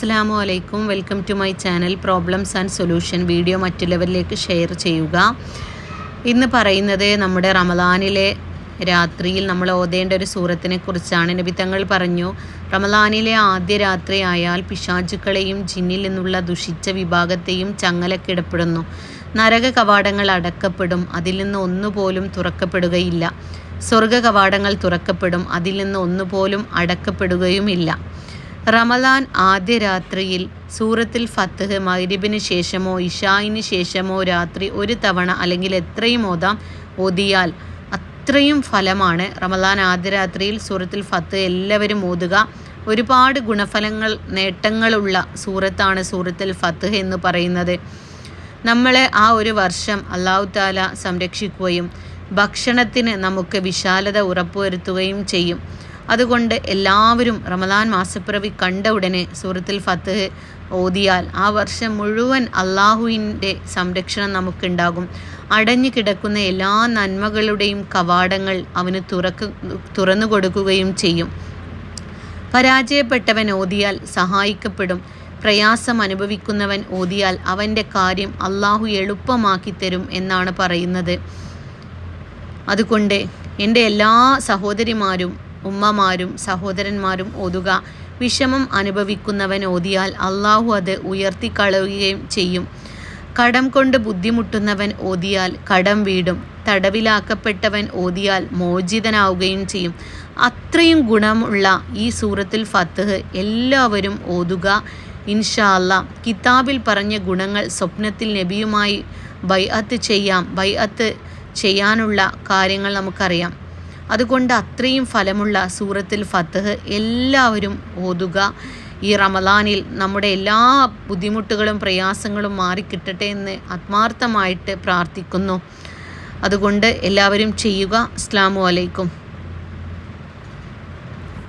അസ്സാമു അലൈക്കും. Welcome to my channel problems and solution video മറ്റു ലെവലിലേക്ക് ഷെയർ ചെയ്യുക. ഇന്ന് പറയുന്നത് നമ്മുടെ റമദാനിലെ രാത്രിയിൽ നമ്മൾ ഓതേണ്ട ഒരു സൂറത്തിനെ കുറിച്ചാണ്. നബി തങ്ങൾ പറഞ്ഞു റമദാനിലെ ആദ്യ രാത്രിയായാൽ പിശാചുക്കളെയും ജിന്നിൽ നിന്നുള്ള ദുഷിച്ച വിഭാഗത്തെയും ചങ്ങലക്കിടപ്പെടുന്നു നരക കവാടങ്ങൾ അടക്കപ്പെടും അതിൽ നിന്ന് ഒന്നുപോലും തുറക്കപ്പെടുകയില്ല. സ്വർഗ കവാടങ്ങൾ തുറക്കപ്പെടും അതിൽ നിന്ന് ഒന്നുപോലും അടക്കപ്പെടുകയുമില്ല. റമദാൻ ആദ്യ രാത്രിയിൽ സൂറത്തിൽ ഫത്തഹ് മൈരിബിന് ശേഷമോ ഇഷായിന് ശേഷമോ രാത്രി ഒരു തവണ അല്ലെങ്കിൽ എത്രയും ഓതാം ഓതിയാൽ അത്രയും ഫലമാണ് റമദാൻ ആദ്യ രാത്രിയിൽ സൂറത്തിൽ ഫത്ത് എല്ലാവരും ഓതുക. ഒരുപാട് ഗുണഫലങ്ങൾ നേട്ടങ്ങളുള്ള സൂറത്താണ് സൂറത്തിൽ ഫത്ത് എന്ന് പറയുന്നത്. നമ്മളെ ആ ഒരു വർഷം അള്ളാഹു താല സംരക്ഷിക്കുകയും ഭക്ഷണത്തിന് നമുക്ക് വിശാലത ഉറപ്പുവരുത്തുകയും ചെയ്യും. അതുകൊണ്ട് എല്ലാവരും റമദാൻ മാസപ്പിറവി കണ്ട ഉടനെ സൂറത്തിൽ ഫത്തഹ് ഓതിയാൽ ആ വർഷം മുഴുവൻ അള്ളാഹുവിന്റെ സംരക്ഷണം നമുക്കുണ്ടാകും. അടഞ്ഞു കിടക്കുന്ന എല്ലാ നന്മകളുടെയും കവാടങ്ങൾ അവന് തുറക്ക് തുറന്നു കൊടുക്കുകയും ചെയ്യും. പരാജയപ്പെട്ടവൻ ഓതിയാൽ സഹായിക്കപ്പെടും. പ്രയാസം അനുഭവിക്കുന്നവൻ ഓതിയാൽ അവന്റെ കാര്യം അള്ളാഹു എളുപ്പമാക്കി തരും എന്നാണ് പറയുന്നത്. അതുകൊണ്ട് എന്റെ എല്ലാ സഹോദരിമാരും ഉമ്മമാരും സഹോദരന്മാരും ഓതുക. വിഷമം അനുഭവിക്കുന്നവൻ ഓതിയാൽ അള്ളാഹു അത് ഉയർത്തിക്കളയുകയും ചെയ്യും. കടം കൊണ്ട് ബുദ്ധിമുട്ടുന്നവൻ ഓതിയാൽ കടം വീടും. തടവിലാക്കപ്പെട്ടവൻ ഓതിയാൽ മോചിതനാവുകയും ചെയ്യും. അത്രയും ഗുണമുള്ള ഈ സൂറത്തിൽ ഫത്തഹ് എല്ലാവരും ഓതുക. ഇൻഷാ അല്ല കിതാബിൽ പറഞ്ഞ ഗുണങ്ങൾ സ്വപ്നത്തിൽ നബിയുമായി ബൈഅത്ത് ചെയ്യാം. ബൈഅത്ത് ചെയ്യാനുള്ള കാര്യങ്ങൾ നമുക്കറിയാം. അതുകൊണ്ട് അത്രയും ഫലമുള്ള സൂറത്തിൽ ഫത്തഹ് എല്ലാവരും ഓതുക. ഈ റമദാനിൽ നമ്മുടെ എല്ലാ ബുദ്ധിമുട്ടുകളും പ്രയാസങ്ങളും മാറിക്കിട്ടട്ടെ എന്ന് ആത്മാർത്ഥമായിട്ട് പ്രാർത്ഥിക്കുന്നു. അതുകൊണ്ട് എല്ലാവരും ചെയ്യുക. അസ്ലാമു അലൈക്കും.